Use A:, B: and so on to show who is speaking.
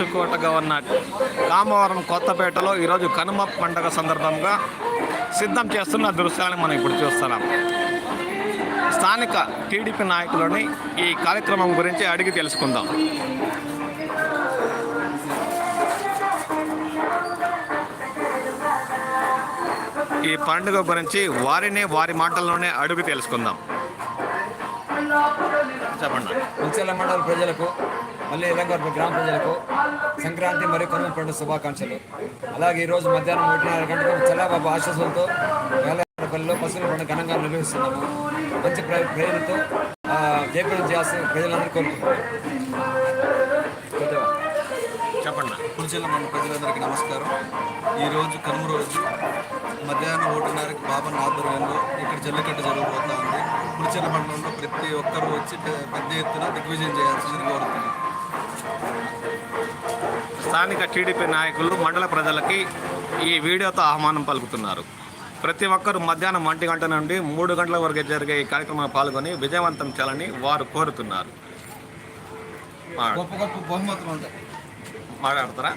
A: చుట్టుకోటగా governor Ramavaram కొత్తపేటలో ఈరోజు కనుమ పండగ సందర్భంగా సిద్ధం చేస్తున్న దృశ్యాన్ని మనం ఇప్పుడు చూస్తున్నాం. స్థానిక టీడీపీ నాయకులని ఈ కార్యక్రమం గురించి అడిగి తెలుసుకుందాం. ఈ పండుగ గురించి వారినే వారి మాటల్లోనే అడుగు తెలుసుకుందాం. చెప్పండి.
B: మండల ప్రజలకు మళ్ళీ ఇలంగవరపు గ్రామ ప్రజలకు సంక్రాంతి మరియు కనుమ పండుగ శుభాకాంక్షలు. అలాగే ఈరోజు మధ్యాహ్నం ఒకటిన్నర గంటలకు చల్లాబాబు ఆశీస్సులతో వేలపల్లిలో పశువుల పండుగ ఘనంగా నిర్వహిస్తున్నాము. మంచి ప్ర ప్రజలతో ఆ, జయప్రదం చేయాల్సిన ప్రజలందరూ కోరుకుంటున్నాం.
A: చెప్పండి.
C: పులిచెల్ల మన ప్రజలందరికీ నమస్కారం. ఈరోజు కనుమ రోజు. మధ్యాహ్నం ఒకటిన్నరకి బాబన్ ఆధ్వర్యంలో ఇక్కడ జల్లికట్టు జరగబోతా ఉంది. పులిచెల్ల మండలంలో ప్రతి ఒక్కరూ వచ్చి పెద్ద ఎత్తున దిగ్విజయం చేయాల్సింది కోరుతున్నాం
A: స్థానిక టీడీపీ నాయకులు మండల ప్రజలకి ఈ వీడియోతో ఆహ్వానం పలుకుతున్నారు. ప్రతి ఒక్కరూ మధ్యాహ్నం ఒంటి గంట నుండి మూడు గంటల వరకు జరిగే ఈ కార్యక్రమంలో పాల్గొని విజయవంతం చేయాలని వారు కోరుతున్నారు. మాట్లాడతారా?